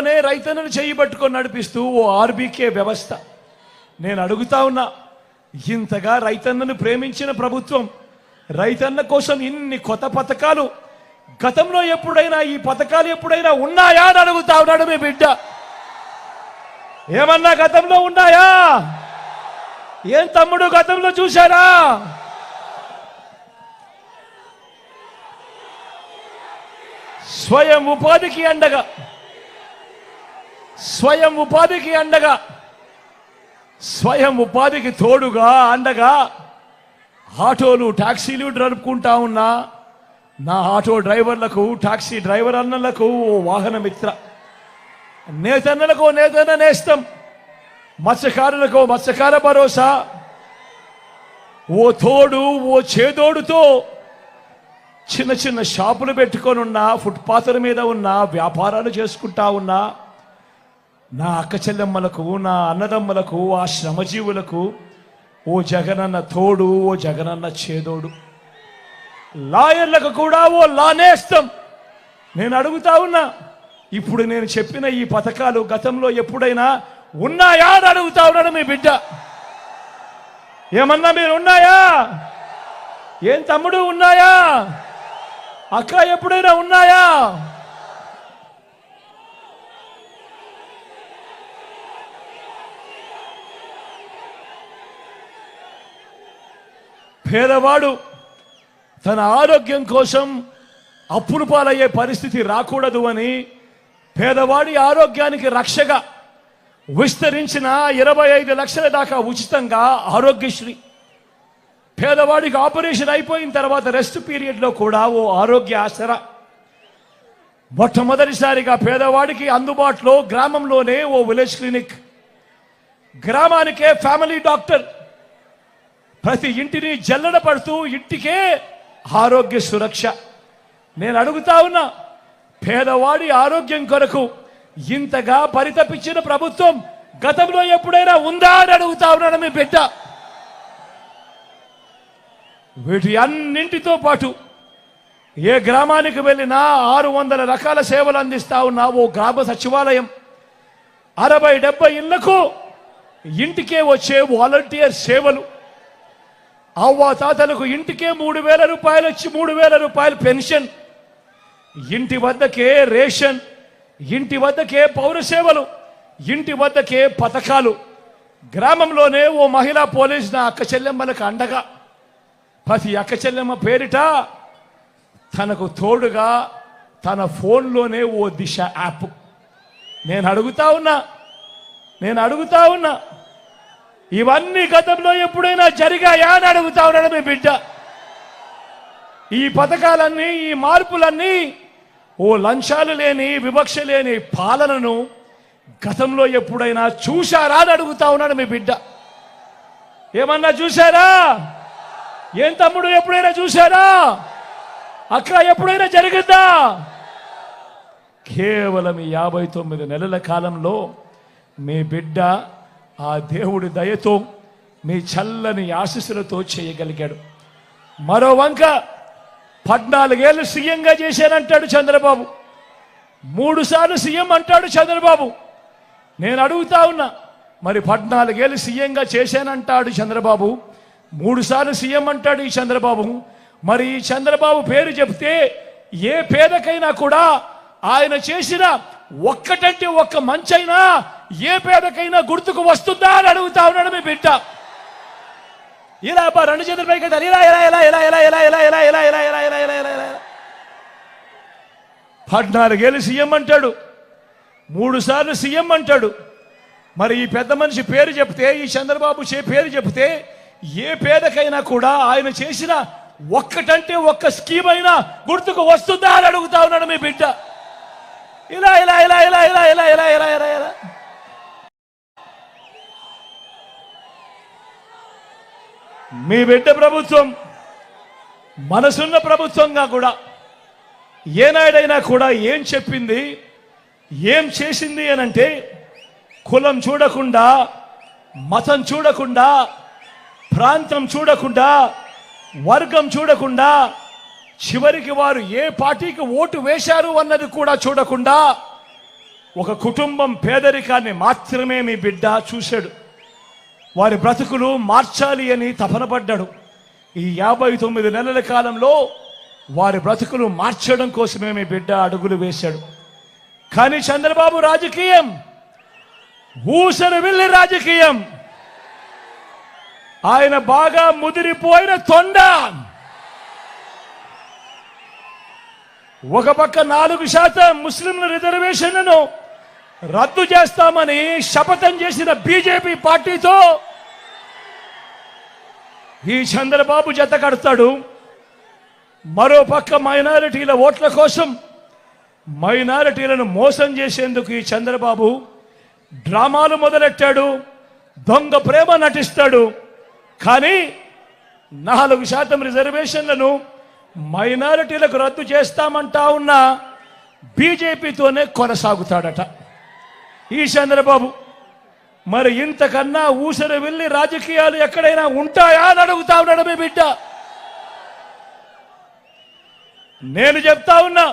గ్రామంలోనే రైతులను చేయి పట్టుకొని నడిపిస్తూ ఓ ఆర్బీకే వ్యవస్థ. నేను అడుగుతా ఉన్నా ఇంతగా రైతన్నను ప్రేమించిన ప్రభుత్వం రైతన్న కోసం ఇన్ని కొత్త పథకాలు గతంలో ఎప్పుడైనా ఈ పథకాలు ఎప్పుడైనా ఉన్నాయా అని అడుగుతా ఉన్నాడు మీ బిడ్డ. ఏమన్నా గతంలో ఉన్నాయా? ఏం తమ్ముడు గతంలో చూశారా? స్వయం ఉపాధికి అండగా స్వయం ఉపాధికి అండగా. స్వయం ఉపాధికి తోడుగా అండగా. ఆటోలు టాక్సీలు నడుపుకుంటా ఉన్నా నా ఆటో డ్రైవర్లకు టాక్సీ డ్రైవర్ అన్నలకు ఓ వాహన మిత్ర నేతన్నలకు ఓ నేతన్న నేస్తం. మత్స్యకారులకు ఓ మత్స్యకార భరోసా. ఓ తోడు ఓ చేదోడుతో చిన్న చిన్న షాపులు పెట్టుకొని ఉన్నా ఫుట్పాత్ల మీద ఉన్న వ్యాపారాలు చేసుకుంటా ఉన్నా నా అక్క చెల్లెమ్మలకు నా అన్నదమ్మలకు ఆ శ్రమజీవులకు ఓ జగనన్న తోడు ఓ జగనన్న చేదోడు. లాయర్లకు కూడా ఓ లానేస్తం. నేను అడుగుతా ఉన్నా ఇప్పుడు నేను చెప్పిన ఈ పథకాలు గతంలో ఎప్పుడైనా ఉన్నాయా అని అడుగుతా ఉన్నాడు మీ బిడ్డ. ఏమన్నా మీరు ఉన్నాయా? ఏం తమ్ముడు ఉన్నాయా? అక్క ఎప్పుడైనా ఉన్నాయా? పేదవాడు తన ఆరోగ్యం కోసం అప్పులు పాలయ్యే పరిస్థితి రాకూడదు అని పేదవాడి ఆరోగ్యానికి రక్షగా విస్తరించిన ఇరవై ఐదు లక్షల దాకా ఉచితంగా ఆరోగ్యశ్రీ. పేదవాడికి ఆపరేషన్ అయిపోయిన తర్వాత రెస్ట్ పీరియడ్లో కూడా ఓ ఆరోగ్య ఆసరా. మొట్టమొదటిసారిగా పేదవాడికి అందుబాటులో గ్రామంలోనే ఓ విలేజ్ క్లినిక్. గ్రామానికే ఫ్యామిలీ డాక్టర్. ప్రతి ఇంటిని జల్లడ పడుతూ ఇంటికే ఆరోగ్య సురక్ష. నేను అడుగుతా ఉన్నా పేదవాడి ఆరోగ్యం కొరకు ఇంతగా పరితపించిన ప్రభుత్వం గతంలో ఎప్పుడైనా ఉందా అని అడుగుతా ఉన్నాను మీ బిడ్డ? వీటి అన్నింటితో పాటు ఏ గ్రామానికి వెళ్ళినా ఆరు వందల రకాల సేవలు అందిస్తా ఉన్నా ఓ గ్రామ సచివాలయం. అరవై డెబ్బై ఇళ్ళకు ఇంటికే వచ్చే వాలంటీర్ సేవలు. అవ్వ తాతలకు ఇంటికే మూడు వేల రూపాయలు వచ్చి మూడు వేల రూపాయలు పెన్షన్. ఇంటి వద్దకే రేషన్ ఇంటి వద్దకే పౌర సేవలు ఇంటి వద్దకే పథకాలు. గ్రామంలోనే ఓ మహిళా పోలీస్ నా అక్క చెల్లెమ్మలకు అండగా. ప్రతి అక్క చెల్లెమ్మ పేరిట తనకు తోడుగా తన ఫోన్లోనే ఓ దిశ యాప్. నేను అడుగుతా ఉన్నా నేను అడుగుతా ఉన్నా ఇవన్నీ గతంలో ఎప్పుడైనా జరిగాయా అని అడుగుతా ఉన్నాడు మీ బిడ్డ. ఈ పథకాలన్నీ ఈ మార్పులన్నీ ఓ లంచాలు లేని వివక్ష లేని పాలనను గతంలో ఎప్పుడైనా చూశారా అని అడుగుతా ఉన్నాడు మీ బిడ్డ. ఏమన్నా చూశారా? ఏం తమ్ముడు ఎప్పుడైనా చూశారా? అక్కడ ఎప్పుడైనా జరిగిందా? కేవలం ఈ యాభై తొమ్మిది నెలల కాలంలో మీ బిడ్డ ఆ దేవుడి దయతో మీ చల్లని ఆశీస్సులతో చేయగలిగాడు. మరో వంక పద్నాలుగేళ్ళు సీఎంగా చేశానంటాడు చంద్రబాబు. మూడు సార్లు సీఎం అంటాడు చంద్రబాబు. నేను అడుగుతా ఉన్నా మరి పద్నాలుగేళ్ళు సీఎంగా చేశానంటాడు చంద్రబాబు. మూడు సార్లు సీఎం అంటాడు ఈ చంద్రబాబు. మరి ఈ చంద్రబాబు పేరు చెప్తే ఏ పేదకైనా కూడా ఆయన చేసిన ఒక్కటంటే ఒక్క మంచైనా ఏ పేదకైనా గుర్తుకు వస్తుందా అని అడుగుతా ఉన్నాడు మీ బిడ్డ ఇలా అబ్బా రెండు చేతుల పైకి ఎలా ఎలా ఇలా ఇలా ఇలా ఇలా ఇలా ఇలా ఇలా ఇలా ఇలా ఇలా ఇలా ఇలా ఇలా ఇలా ఇలా పద్నాలుగేళ్ళు సీఎం అంటాడు మూడు సార్లు సీఎం అంటాడు మరి ఈ పెద్ద మనిషి పేరు చెప్తే ఈ చంద్రబాబు చే పేరు చెప్తే ఏ పేదకైనా కూడా ఆయన చేసిన ఒక్కటంటే ఒక్క స్కీమ్ అయినా గుర్తుకు వస్తుందా అని అడుగుతా ఉన్నాడు మీ బిడ్డ ఇలా ఇలా ఇలా ఇలా ఇలా ఇలా ఇలా ఇలా ఇలా ఇలా. మీ బిడ్డ ప్రభుత్వం మనసున్న ప్రభుత్వంగా కూడా ఏనాడైనా కూడా ఏం చెప్పింది ఏం చేసింది అని అంటే కులం చూడకుండా మతం చూడకుండా ప్రాంతం చూడకుండా వర్గం చూడకుండా చివరికి వారు ఏ పార్టీకి ఓటు వేశారు అన్నది కూడా చూడకుండా ఒక కుటుంబం పేదరికాన్ని మాత్రమే మీ బిడ్డ చూశాడు. వారి బ్రతుకులు మార్చాలి అని తపన పడ్డాడు. ఈ యాభై తొమ్మిది నెలల కాలంలో వారి బ్రతుకులు మార్చడం కోసమే మీ బిడ్డ అడుగులు వేశాడు. కానీ చంద్రబాబు రాజకీయం ఊసరు వెళ్ళి రాజకీయం. ఆయన బాగా ముదిరిపోయిన తొండ. ఒక పక్క నాలుగు శాతం ముస్లింల రిజర్వేషన్లను రద్దు చేస్తామని శపథం చేసిన బీజేపీ పార్టీతో ఈ చంద్రబాబు జత కడతాడు. మరో పక్క మైనారిటీల ఓట్ల కోసం మైనారిటీలను మోసం చేసేందుకు ఈ చంద్రబాబు డ్రామాలు మొదలెట్టాడు దొంగ ప్రేమ నటిస్తాడు. కానీ నాలుగు శాతం రిజర్వేషన్లను మైనారిటీలకు రద్దు చేస్తామంటా ఉన్న బీజేపీతోనే కొనసాగుతాడట. ఈ చంద్రబాబు మరి ఇంతకన్నా ఊసరు వెళ్ళి రాజకీయాలు ఎక్కడైనా ఉంటాయా అని అడుగుతా ఉన్నాడు మీ బిడ్డ. నేను చెప్తా ఉన్నా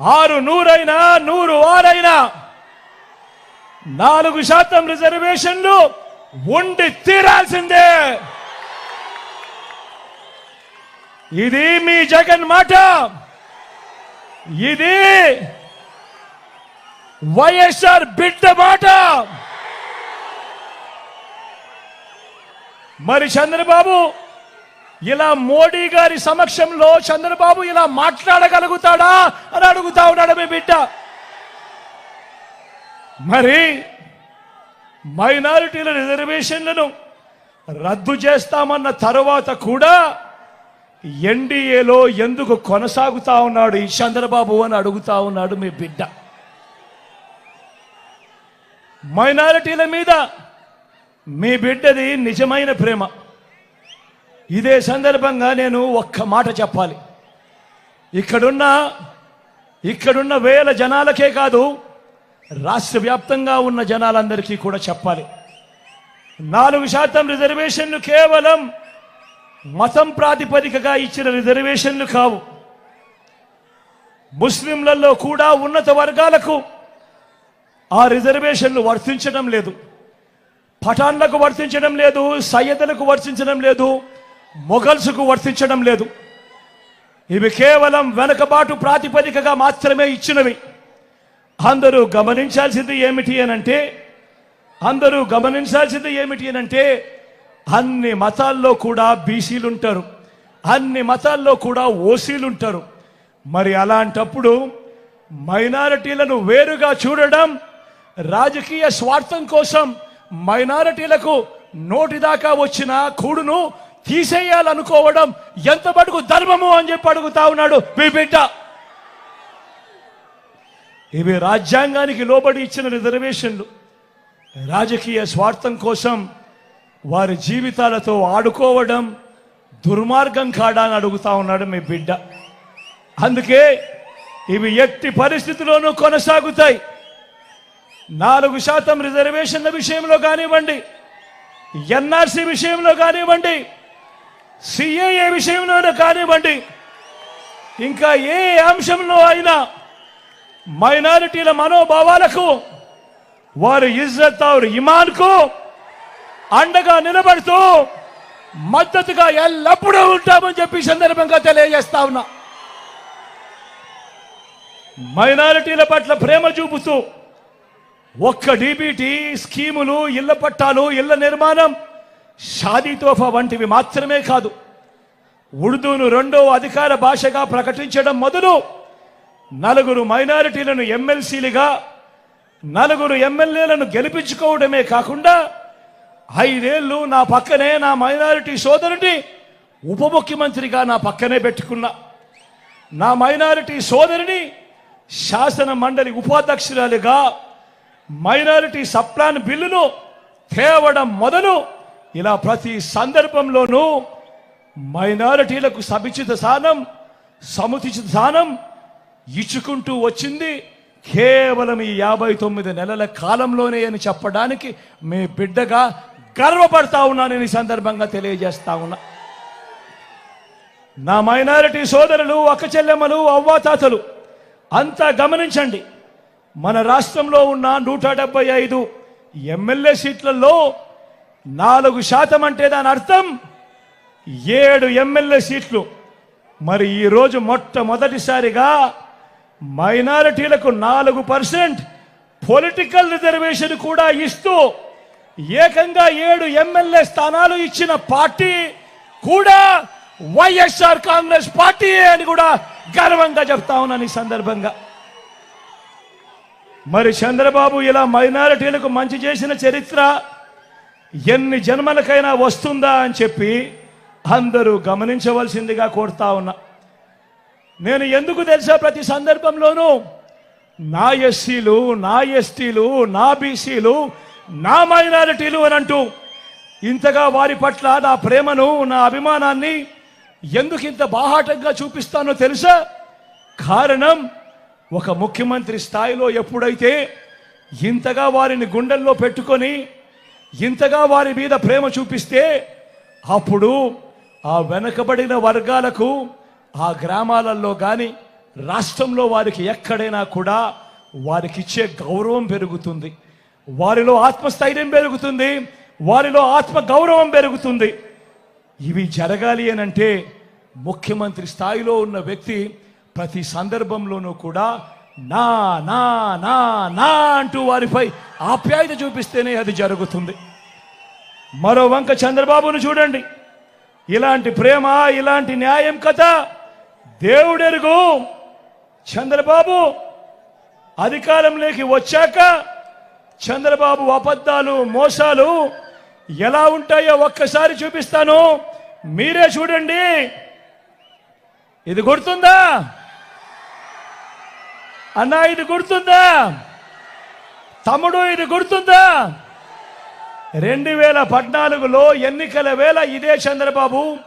ఆరు నూరైనా నూరు ఆరైనా నాలుగు శాతం రిజర్వేషన్లు ఉండి తీరాల్సిందే. ఇది మీ జగన్ మాట. ఇది వైఎస్ఆర్ బిడ్డ మాట. మరి చంద్రబాబు ఇలా మోడీ గారి సమక్షంలో చంద్రబాబు ఇలా మాట్లాడగలుగుతాడా అని అడుగుతా ఉన్నాడు మీ బిడ్డ. మరి మైనారిటీల రిజర్వేషన్లను రద్దు చేస్తామన్న తర్వాత కూడా ఎన్డీఏలో ఎందుకు కొనసాగుతా ఉన్నాడు? ఈ చంద్రబాబు అని అడుగుతా ఉన్నాడు మీ బిడ్డ. మైనారిటీల మీద మీ బిడ్డది నిజమైన ప్రేమ. ఇదే సందర్భంగా నేను ఒక్క మాట చెప్పాలి. ఇక్కడున్న ఇక్కడున్న వేల జనాలకే కాదు రాష్ట్ర వ్యాప్తంగా ఉన్న జనాలందరికీ కూడా చెప్పాలి. నాలుగు శాతం రిజర్వేషన్లు కేవలం మతం ప్రాతిపదికగా ఇచ్చిన రిజర్వేషన్లు కావు. ముస్లింలలో కూడా ఉన్నత వర్గాలకు ఆ రిజర్వేషన్లు వర్తించడం లేదు. పఠాన్లకు వర్తించడం లేదు సయ్యదలకు వర్తించడం లేదు మొఘల్స్కు వర్తించడం లేదు. ఇవి కేవలం వెనకబాటు ప్రాతిపదికగా మాత్రమే ఇచ్చినవి. అందరూ గమనించాల్సింది ఏమిటి అనంటే అందరూ గమనించాల్సింది ఏమిటి అనంటే అన్ని మతాల్లో కూడా బీసీలు ఉంటారు అన్ని మతాల్లో కూడా ఓసీలు ఉంటారు మరి అలాంటప్పుడు మైనారిటీలను వేరుగా చూడడం రాజకీయ స్వార్థం కోసం మైనారిటీలకు నోటి దాకా వచ్చిన కూడును తీసేయాలనుకోవడం ఎంత మటుకు ధర్మము అని చెప్పి అడుగుతా ఉన్నాడు మీ బిడ్డ. ఇవి రాజ్యాంగానికి లోబడి ఇచ్చిన రిజర్వేషన్లు. రాజకీయ స్వార్థం కోసం వారి జీవితాలతో ఆడుకోవడం దుర్మార్గం కాడా అని అడుగుతా ఉన్నాడు మీ బిడ్డ. అందుకే ఇవి ఎట్టి పరిస్థితుల్లోనూ కొనసాగుతాయి. నాలుగు శాతం రిజర్వేషన్ల విషయంలో కానివ్వండి ఎన్ఆర్సీ విషయంలో కానివ్వండి సిఏఏ విషయంలోనూ కానివ్వండి ఇంకా ఏ అంశంలో అయినా మైనారిటీల మనోభావాలకు వారి ఇజ్జత్ और ఇమాన్కు అండగా నిలబడుతూ మద్దతుగా ఎల్లప్పుడూ ఉంటామని చెప్పి సందర్భంగా తెలియజేస్తా ఉన్నా. మైనారిటీల పట్ల ప్రేమ చూపుతూ ఒక్క డీబీటీ స్కీములు ఇళ్ళ పట్టాలు ఇళ్ళ నిర్మాణం షాదీ తోఫా వంటివి మాత్రమే కాదు. ఉర్దూను రెండో అధికార భాషగా ప్రకటించడం మొదలు నలుగురు మైనారిటీలను ఎమ్మెల్సీలుగా నలుగురు ఎమ్మెల్యేలను గెలిపించుకోవడమే కాకుండా ఐదేళ్ళు నా పక్కనే నా మైనారిటీ సోదరుని ఉప ముఖ్యమంత్రిగా నా పక్కనే పెట్టుకున్నా. నా మైనారిటీ సోదరిని శాసన మండలి ఉపాధ్యక్షురాలిగా మైనారిటీ సప్లాన్ బిల్లును తేవడం మొదలు ఇలా ప్రతి సందర్భంలోనూ మైనారిటీలకు సముచిత స్థానం సముచిత స్థానం ఇచ్చుకుంటూ వచ్చింది కేవలం ఈ యాభై తొమ్మిది నెలల కాలంలోనే అని చెప్పడానికి మీ బిడ్డగా గర్వపడతా ఉన్నానని ఈ సందర్భంగా తెలియజేస్తా ఉన్నా. నా మైనారిటీ సోదరులు అక్క చెల్లెమ్మలు అవ్వాతాతలు అంతా గమనించండి. మన రాష్ట్రంలో ఉన్న నూట డెబ్బై ఐదు ఎమ్మెల్యే సీట్లలో నాలుగు శాతం అంటే దాని అర్థం ఏడు ఎమ్మెల్యే సీట్లు. మరి ఈరోజు మొట్టమొదటిసారిగా మైనారిటీలకు నాలుగు పర్సెంట్ పొలిటికల్ రిజర్వేషన్ కూడా ఇస్తూ ఏకంగా ఏడు ఎమ్మెల్యే స్థానాలు ఇచ్చిన పార్టీ కూడా వైఎస్ఆర్ కాంగ్రెస్ పార్టీ అని కూడా గర్వంగా చెప్తా ఉన్నాను ఈ సందర్భంగా. మరి చంద్రబాబు ఇలా మైనారిటీలకు మంచి చేసిన చరిత్ర ఎన్ని జన్మలకైనా వస్తుందా అని చెప్పి అందరూ గమనించవలసిందిగా కోరుతా ఉన్నా. నేను ఎందుకు తెలుసా ప్రతి సందర్భంలోనూ? నా ఎస్సీలు నా ఎస్టీలు నా బీసీలు నా మైనారిటీలు అని అంటూ ఇంతగా వారి పట్ల నా ప్రేమను నా అభిమానాన్ని ఎందుకు ఇంత బాహాటంగా చూపిస్తానో తెలుసా? కారణం ఒక ముఖ్యమంత్రి స్థాయిలో ఎప్పుడైతే ఇంతగా వారిని గుండెల్లో పెట్టుకొని ఇంతగా వారి మీద ప్రేమ చూపిస్తే అప్పుడు ఆ వెనకబడిన వర్గాలకు ఆ గ్రామాలలో కానీ రాష్ట్రంలో వారికి ఎక్కడైనా కూడా వారికి ఇచ్చే గౌరవం పెరుగుతుంది. వారిలో ఆత్మస్థైర్యం పెరుగుతుంది వారిలో ఆత్మ గౌరవం పెరుగుతుంది. ఇవి జరగాలి అని అంటే ముఖ్యమంత్రి స్థాయిలో ఉన్న వ్యక్తి ప్రతి సందర్భంలోనూ కూడా నా నా నా నా అంటూ వారిపై ఆప్యాయత చూపిస్తేనే అది జరుగుతుంది. మరో వంక చంద్రబాబును చూడండి. ఇలాంటి ప్రేమ ఇలాంటి న్యాయం కథ దేవుడెరుగు. చంద్రబాబు అధికారంలోకి వచ్చాక చంద్రబాబు అబద్ధాలు మోసాలు ఎలా ఉంటాయో ఒక్కసారి చూపిస్తాను. మీరే చూడండి. ఇది గుర్తుందా? అన్నా ఇది గుర్తుందా? తమ్ముడు ఇది గుర్తుందా? రెండు వేల పద్నాలుగులో ఎన్నికల వేళ ఇదే చంద్రబాబు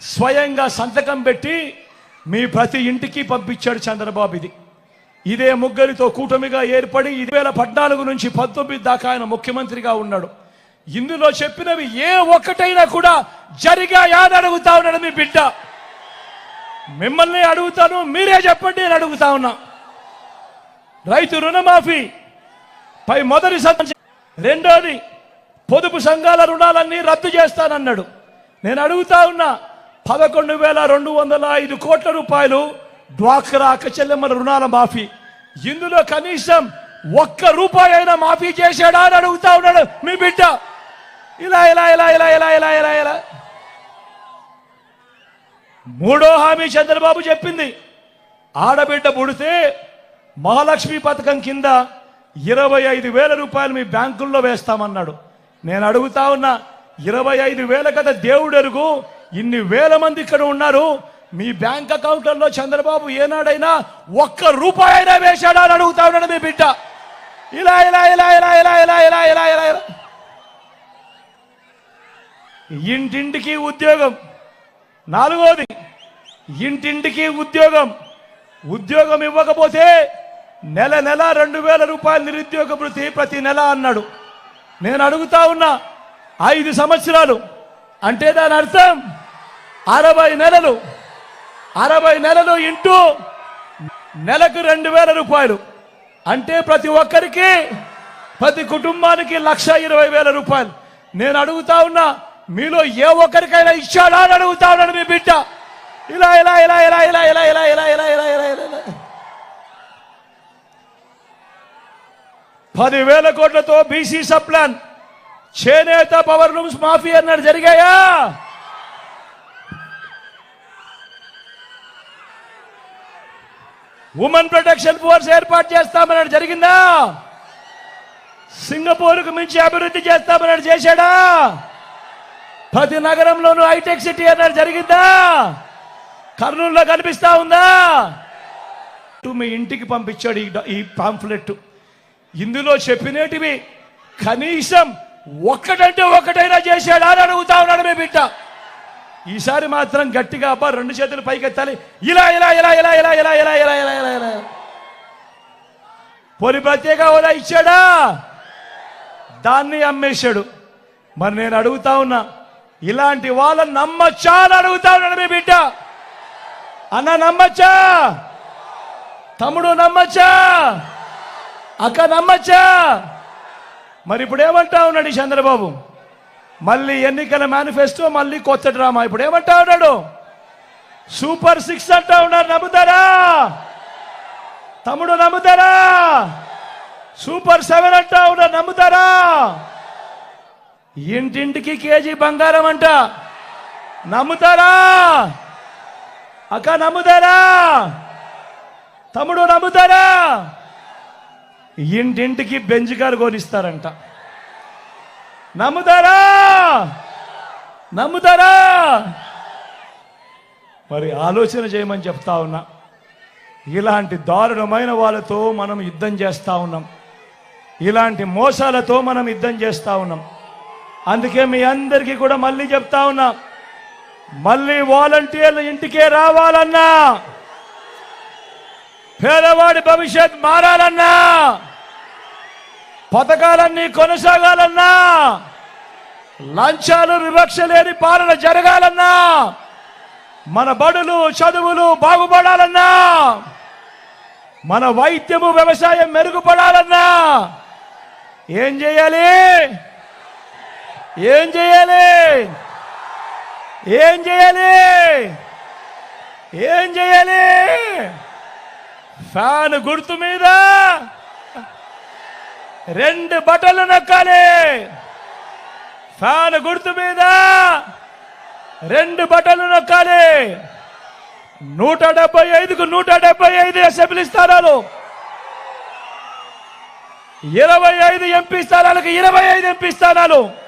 స్వయంగా సంతకం పెట్టి మీ ప్రతి ఇంటికి పంపించాడు చంద్రబాబు ఇది. ఇదే ముగ్గురితో కూటమిగా ఏర్పడి ఇది వేల పద్నాలుగు నుంచి పంతొమ్మిది దాకా ఆయన ముఖ్యమంత్రిగా ఉన్నాడు. ఇందులో చెప్పినవి ఏ ఒక్కటైనా కూడా జరిగాయాని అడుగుతా ఉన్నాడు మీ బిడ్డ. మిమ్మల్ని అడుగుతాను మీరే చెప్పండి నేను అడుగుతా ఉన్నా. రైతు రుణమాఫీ పై మొదటి సంతకం రెండోది పొదుపు సంఘాల రుణాలన్నీ రద్దు చేస్తానన్నాడు. నేను అడుగుతా ఉన్నా పదకొండు వేల రెండు వందల ఐదు కోట్ల రూపాయలు డ్వాక్రా అక్కచెల్లెమ్మల రుణాల మాఫీ. ఇందులో కనీసం ఒక్క రూపాయి అయినా మాఫీ చేశాడా అని అడుగుతా ఉన్నాడు మీ బిడ్డ. ఇలా ఇలా ఇలా ఇలా ఇలా ఇలా ఇలా ఇలా. మూడో హామీ చంద్రబాబు చెప్పింది. ఆడబిడ్డ పుడితే మహాలక్ష్మి పథకం కింద ఇరవై ఐదు వేల రూపాయలు మీ బ్యాంకుల్లో వేస్తామన్నాడు. నేను అడుగుతా ఉన్నా ఇరవై ఐదు వేల కదా దేవుడెరుగు ఇన్ని వేల మంది ఇక్కడ ఉన్నారు మీ బ్యాంక్ అకౌంట్లలో చంద్రబాబు ఏనాడైనా ఒక్క రూపాయి అయినా వేశాడా అని అడుగుతా ఉన్నాడు మీ బిడ్డ. ఇలా ఇలా ఇలా ఇలా ఇలా ఇలా ఇలా ఇలా ఇలా ఇలా. ఇంటింటికి ఉద్యోగం. నాలుగోది ఇంటింటికి ఉద్యోగం. ఉద్యోగం ఇవ్వకపోతే నెల నెల రెండు వేల రూపాయల నిరుద్యోగ భృతి ప్రతి నెల అన్నాడు. నేను అడుగుతా ఉన్నా ఐదు సంవత్సరాలు. అంటే దాని అర్థం అరవై నెలలు. అరవై నెలలు ఇంటూ నెలకు రెండు వేల రూపాయలు అంటే ప్రతి ఒక్కరికి ప్రతి కుటుంబానికి లక్ష ఇరవై వేల రూపాయలు నేను అడుగుతా ఉన్నా మీలో ఏ ఒక్కరికైనా ఇచ్చాడా అని అడుగుతా ఉన్నాడు మీ బిడ్డ ఇలా ఇలా ఇలా ఇలా ఇలా ఇలా ఇలా ఇలా ఇలా ఇలా ఇలా ఇలా పదివేల కోట్లతో బీసీ సప్లాన్ చేనేత పవర్ లూమ్స్ మాఫీ అన్నాడు జరిగాయా ఉమెన్ ప్రొటెక్షన్ ఫోర్స్ ఏర్పాటు చేస్తామన్నాడు. జరిగిందా? సింగపూర్కు మించి అభివృద్ధి చేస్తామన్నాడు చేశాడా? ప్రతి నగరంలోనూ హైటెక్ సిటీ అన్నాడు. జరిగిందా? కర్నూలులో కనిపిస్తా ఉందా? మీ ఇంటికి పంపించాడు ఈ పాంఫ్లెట్ ఇందులో చెప్పినటివి కనీసం ఒక్కటంటే ఒక్కటైనా చేశాడా అని అడుగుతా ఉన్నాడు మీ బిడ్డ. ఈసారి మాత్రం గట్టిగా అబ్బా రెండు చేతులు పైకెత్తాలి ఇలా ఇలా ఇలా ఇలా ఇలా ఇలా ఇలా ఇలా ఇలా ఇలా ఇలా పోని ప్రత్యేక హోదా ఇచ్చాడా దాన్ని అమ్మేశాడు మరి నేను అడుగుతా ఉన్నా ఇలాంటి వాళ్ళని నమ్మచ్చా అని అడుగుతా ఉన్నాడు మీ బిడ్డ అన్న నమ్మచ్చా తమ్ముడు నమ్మచ్చా అక్క నమ్మచ్చా మరి ఇప్పుడు ఏమంటా ఉన్నాడు చంద్రబాబు మళ్ళీ ఎన్నికల మేనిఫెస్టో మళ్ళీ కొత్త డ్రామా. ఇప్పుడు ఏమంటా ఉన్నాడు సూపర్ సిక్స్ అంటా ఉన్నారు నమ్ముతారా? తమ్ముడు నమ్ముతారా? సూపర్ సెవెన్ అంటా ఉన్నారు నమ్ముతారా? ఇంటింటికి కేజీ బంగారం అంట. నమ్ముతారా? అక్క నమ్ముతారా? తమ్ముడు నమ్ముతారా? ఇంటింటికి బెంజ్ కారు కొనిస్తారంట. నమ్ముతారా? నమ్ముతారా? మరి ఆలోచన చేయమని చెప్తా ఉన్నా. ఇలాంటి దారుణమైన వాళ్ళతో మనం యుద్ధం చేస్తా ఉన్నాం. ఇలాంటి మోసాలతో మనం యుద్ధం చేస్తా ఉన్నాం. అందుకే మీ అందరికీ కూడా మళ్ళీ చెప్తా ఉన్నా. మళ్ళీ వాలంటీర్లు ఇంటికే రావాలన్నా. పేదవాడి భవిష్యత్ మారాలన్నా. పథకాలన్నీ కొనసాగాలన్నా లంచాలు వివక్ష లేని పాలన జరగాలన్నా మన బడులు చదువులు బాగుపడాలన్నా మన వైద్యము వ్యవసాయం మెరుగుపడాలన్నా ఏం చేయాలి? ఏం చేయాలి? ఏం చేయాలి? ఏం చేయాలి? ఫ్యాన్ గుర్తు మీద రెండు బటన్లు నొక్కాలి. ఫ్యాన్ గుర్తు మీద రెండు బటన్లు నొక్కాలి. నూట డెబ్బై ఐదుకు నూట డెబ్బై ఐదు అసెంబ్లీ స్థానాలు. ఇరవై ఐదు ఎంపీ స్థానాలకు ఇరవై ఐదు ఎంపీ స్థానాలు.